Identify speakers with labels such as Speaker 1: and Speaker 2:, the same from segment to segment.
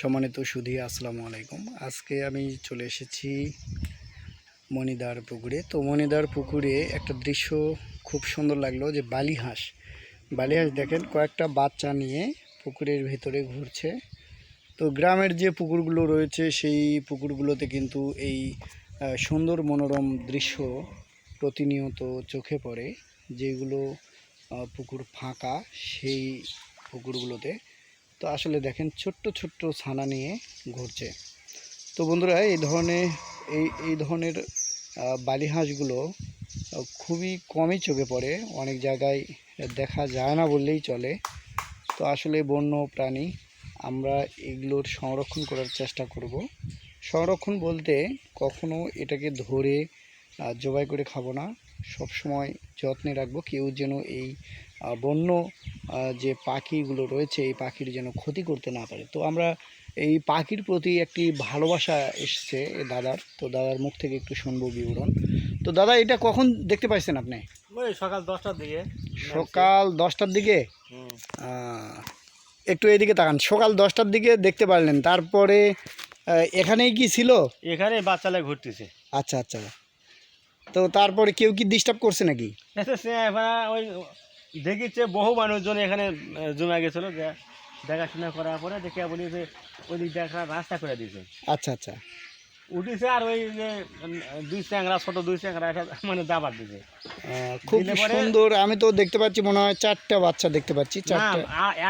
Speaker 1: সম্মানিত সুধী, আসসালামু আলাইকুম। আজকে আমি চলে এসেছি মণিদার পুকুরে। তো মণিদার পুকুরে একটা দৃশ্য খুব সুন্দর লাগল যে বালি হাঁস। বালি হাঁস দেখেন, কয়েকটা বাচ্চা নিয়ে পুকুরের ভিতরে ঘুরছে। তো গ্রামের যে পুকুরগুলো রয়েছে, সেই পুকুরগুলোতে কিন্তু এই সুন্দর মনোরম দৃশ্য প্রতিনিয়ত চোখে পড়ে। যেগুলো পুকুর ফাঁকা, সেই পুকুরগুলোতে তো আসলে দেখেন, ছোট্ট ছোট্ট ছানা নিয়ে ঘুরছে। তো বন্ধুরা, এই ধরনের, এই এই ধরনের বালি হাঁসগুলো খুবই কমই চোখে পড়ে। অনেক জায়গায় দেখা যায় না বললেই চলে। তো আসলে বন্য প্রাণী আমরা এগুলোর সংরক্ষণ করার চেষ্টা করব। সংরক্ষণ বলতে কখনো এটাকে ধরে জবাই করে খাব না। সব সময় যত্নে রাখব, কেউ যেন এই বন্য যে পাখিগুলো রয়েছে এই পাখির যেন ক্ষতি করতে না পারে। তো আমরা এই পাখির প্রতি একটি ভালোবাসা এসছে দাদার। তো দাদার মুখ থেকে একটু শুনব বিবরণ। তো দাদা এটা কখন দেখতে পাইছেন আপনি?
Speaker 2: সকাল দশটার দিকে।
Speaker 1: সকাল দশটার দিকে? একটু এদিকে তাকান। সকাল দশটার দিকে দেখতে পারলেন। তারপরে এখানেই কি ছিল?
Speaker 2: এখানে বাচ্চালে ঘুরতেছে।
Speaker 1: আচ্ছা আচ্ছা। তো তারপরে কেউ কি ডিস্টার্ব করছে নাকি?
Speaker 2: ওই দেখিচ্ছে বহু মানুষজন এখানে জমে গেছিল যে- দেখাশোনা করার পরে দেখে বলি যে ওই দিক একটা রাস্তা করে দিয়েছে।
Speaker 1: আচ্ছা আচ্ছা।
Speaker 2: উঠেছে আর ওই যে দুই চ্যাংরা ছোট দুই চ্যাংরা এটা মানে দাবার দিছে
Speaker 1: খুব সুন্দর আমি তো দেখতে পাচ্ছি মনে হয় চারটা বাচ্চা দেখতে পাচ্ছি চারটা।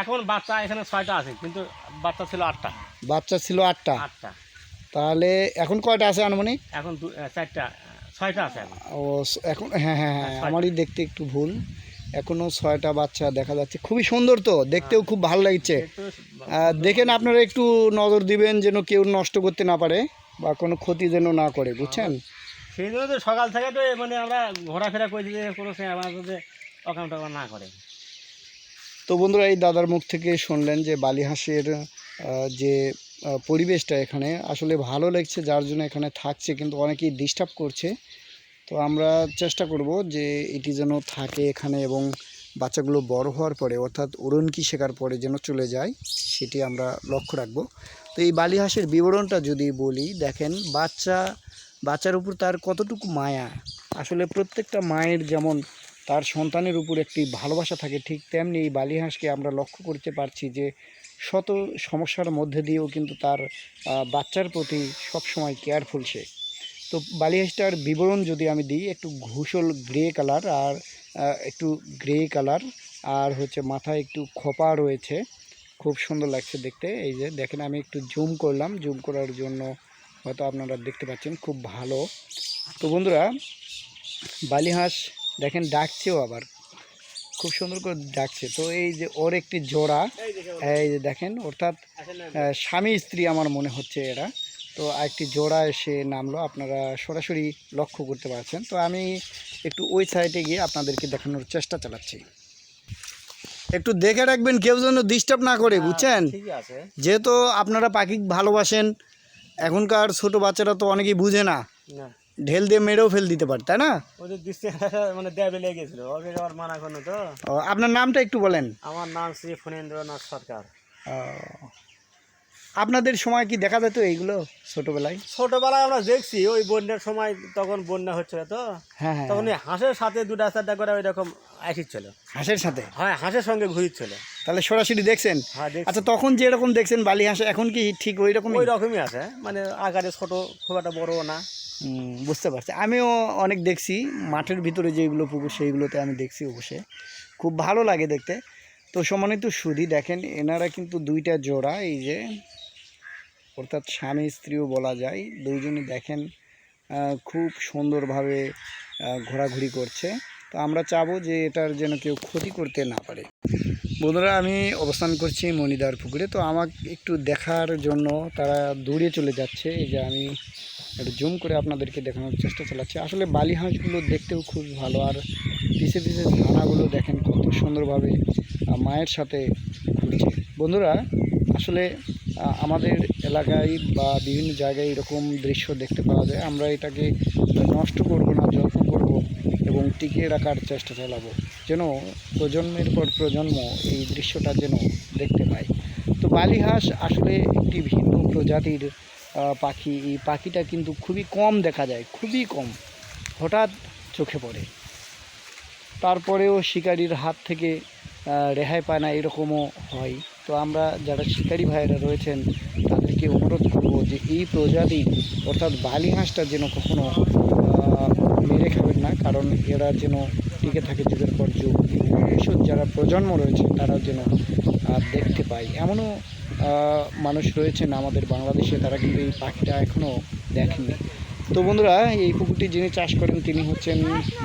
Speaker 2: এখন বাচ্চা এখানে ছয়টা আছে কিন্তু বাচ্চা ছিল আটটা।
Speaker 1: বাচ্চা ছিল আটটা।
Speaker 2: আটটা।
Speaker 1: তাহলে এখন কয়টা আছে আনুমানিক?
Speaker 2: এখন চারটা ছয়টা আছে
Speaker 1: ও এখন হ্যাঁ হ্যাঁ হ্যাঁ আমারই দেখতে একটু ভুল। এখনও ছয়টা বাচ্চা দেখা যাচ্ছে। খুবই সুন্দর তো দেখতেও খুব ভালো লাগছে। দেখেন আপনারা একটু নজর দিবেন যেন কেউ নষ্ট করতে না পারে বা কোনো ক্ষতি যেন না করে বুঝছেন?
Speaker 2: সেই জন্য তো সকাল থেকে তো মানে আমরা ঘোরাফেরা করে দিতে কোনো যদি অকাম টকাম না করে।
Speaker 1: তো বন্ধুরা এই দাদার মুখ থেকে শুনলেন যে বালি হাঁসের যে পরিবেশটা এখানে আসলে ভালো লাগছে যার জন্য এখানে থাকছে কিন্তু অনেকেই ডিস্টার্ব করছে। তো আমরা চেষ্টা করব যে এটি যেন থাকে এখানে এবং বাচ্চাগুলো বড় হওয়ার পরে, অর্থাৎ উড়নকি শেখার পরে যেন চলে যায়, সেটি আমরা লক্ষ্য রাখব। তো এই বালি হাঁসের বিবরণটা যদি বলি, দেখেন বাচ্চা, বাচ্চার উপর তার কতটুকু মায়া? আসলে প্রত্যেকটা মায়ের যেমন তার সন্তানের উপর একটি ভালোবাসা থাকে, ঠিক তেমনি এই বালি হাঁসকে আমরা লক্ষ্য করতে পারছি যে শত সমস্যার মধ্যে দিয়েও কিন্তু তার বাচ্চার প্রতি সবসময় কেয়ারফুল সে। তো বালি হাঁসটার বিবরণ যদি আমি দিই, একটু ঘুষল গ্রে কালার আর একটু গ্রে কালার আর হচ্ছে মাথায় একটু খোপা রয়েছে। খুব সুন্দর লাগছে দেখতে। এই যে দেখেন, আমি একটু জুম করলাম। জুম করার জন্য হয়তো আপনারা দেখতে পাচ্ছেন, খুব ভালো। তো বন্ধুরা বালি হাঁস দেখেন ডাকছেও আবার। খুব সুন্দর করে ডাকছে। তো এই যে ওর একটি জোড়া, এই যে দেখেন, অর্থাৎ স্বামী স্ত্রী আমার মনে হচ্ছে এরা। তো একটি জোড়া এসে নামলো। আপনারা সরাসরি লক্ষ্য করতে পারছেন। তো আমি একটু ওই সাইডে গিয়ে আপনাদেরকে দেখানোর চেষ্টা চালাচ্ছি। একটু দেখে রাখবেন কেউ যেন ডিস্টার্ব না করে বুঝছেন? যেহেতু আপনারা পাখি ভালোবাসেন এখনকার ছোট বাচ্চারা তো অনেকেই বুঝে না। ঢেল দিয়ে মেরেও ফেল দিতে পারে তাই না?
Speaker 2: মানে দেবে লেগেছিল ওকে আবার মানা করল তো?
Speaker 1: আপনার নামটা একটু বলেন।
Speaker 2: আমার নাম শ্রী ফণীন্দ্রনাথ সরকার।
Speaker 1: ও, আপনাদের সময় কি দেখা যেত এইগুলো ছোটবেলায়?
Speaker 2: ছোটবেলায় আমরা দেখছি ওই বন্যার সময় তখন বন্যা হচ্ছিল তো।
Speaker 1: হ্যাঁ হ্যাঁ
Speaker 2: তখন এই হাঁসের সাথে দুটা চারটা করে ওই রকম আসিচ্ছিল।
Speaker 1: হাঁসের সাথে?
Speaker 2: হ্যাঁ হাঁসের সঙ্গে ঘুরছিল
Speaker 1: তাহলে সরাসরি দেখছেন?
Speaker 2: হ্যাঁ দেখছি।
Speaker 1: আচ্ছা তখন যেরকম দেখছেন বালি হাঁস এখন কি ঠিক ওই রকমই?
Speaker 2: ওই রকমই আছে মানে আকারে ছোট খুব একটা বড় না।
Speaker 1: বুঝতে পারছি। আমিও অনেক দেখছি মাঠের ভিতরে যেগুলো পুকুর সেইগুলোতে আমি দেখছি অবশ্যই। খুব ভালো লাগে দেখতে। তো সম্মানিত সুধি দেখেন এনারা কিন্তু দুইটা জোড়া এই যে অর্থাৎ স্বামী স্ত্রীও বলা যায়, দুইজনই দেখেন খুব সুন্দরভাবে ঘোরাঘুরি করছে। তো আমরা চাবো যে এটার যেন কেউ ক্ষতি করতে না পারে। বন্ধুরা, আমি অবস্থান করছি মণিদার পুকুরে। তো আমাকে একটু দেখার জন্য তারা দূরে চলে যাচ্ছে। এই যে আমি একটু জুম করে আপনাদেরকে দেখানোর চেষ্টা চালাচ্ছি। আসলে বালি হাঁসগুলো দেখতেও খুব ভালো, আর পিছে পিছে ছানাগুলো দেখেন কত সুন্দরভাবে মায়ের সাথে ঘুরছে। বন্ধুরা, আসলে আমাদের এলাকায় বা বিভিন্ন জায়গায় এরকম দৃশ্য দেখতে পাওয়া যায়। আমরা এটাকে নষ্ট করব না, যত্ন করব এবং টিকিয়ে রাখার চেষ্টা চালাবো। যেন প্রজন্মের পর প্রজন্ম এই দৃশ্যটা যেন দেখতে পায়। তো বালিহাঁস আসলে একটি ভিন্ন প্রজাতির পাখি। এই পাখিটা কিন্তু খুবই কম দেখা যায়, খুবই কম। হঠাৎ চোখে পড়ে। তারপরেও শিকারির হাত থেকে রেহাই পায় না, এরকমও হয়। তো আমরা যারা শিকারী ভাইয়েরা রয়েছেন, তাদেরকে অনুরোধ করব যে এই প্রজাতি, অর্থাৎ বালি হাঁসটা যেন কখনো মেরে খাবেন না, কারণ এরা যেন টিকে থাকে যুগের পর যুগ। ভবিষ্যৎ যারা প্রজন্ম রয়েছে তারা যেন দেখতে পায়। এমনও মানুষ রয়েছেন আমাদের বাংলাদেশে, তারা কিন্তু এই পাখিটা এখনও দেখেননি তো বন্ধুরা, এই পুকুরটি যিনি চাষ করেন তিনি হচ্ছেন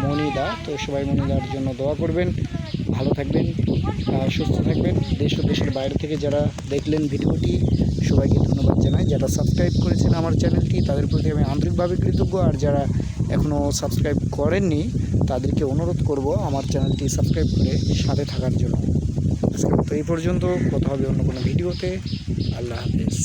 Speaker 1: মনিদা। তো সবাই মনিদার জন্য দোয়া করবেন। ভালো থাকবেন সুস্থ থাকবেন। দেশ ও দেশের বাইরে থেকে যারা দেখলেন ভিডিওটি, সবাইকে ধন্যবাদ জানাই। যারা সাবস্ক্রাইব করেছেন আমার চ্যানেলটি, তাদের প্রতি আমি আন্তরিকভাবে কৃতজ্ঞ। আর যারা এখনও সাবস্ক্রাইব করেননি, তাদেরকে অনুরোধ করব আমার চ্যানেলটি সাবস্ক্রাইব করে সাথে থাকার জন্য। আজকের মতো এই পর্যন্ত, কথা হবে অন্য কোনো ভিডিওতে। আল্লাহ হাফেজ।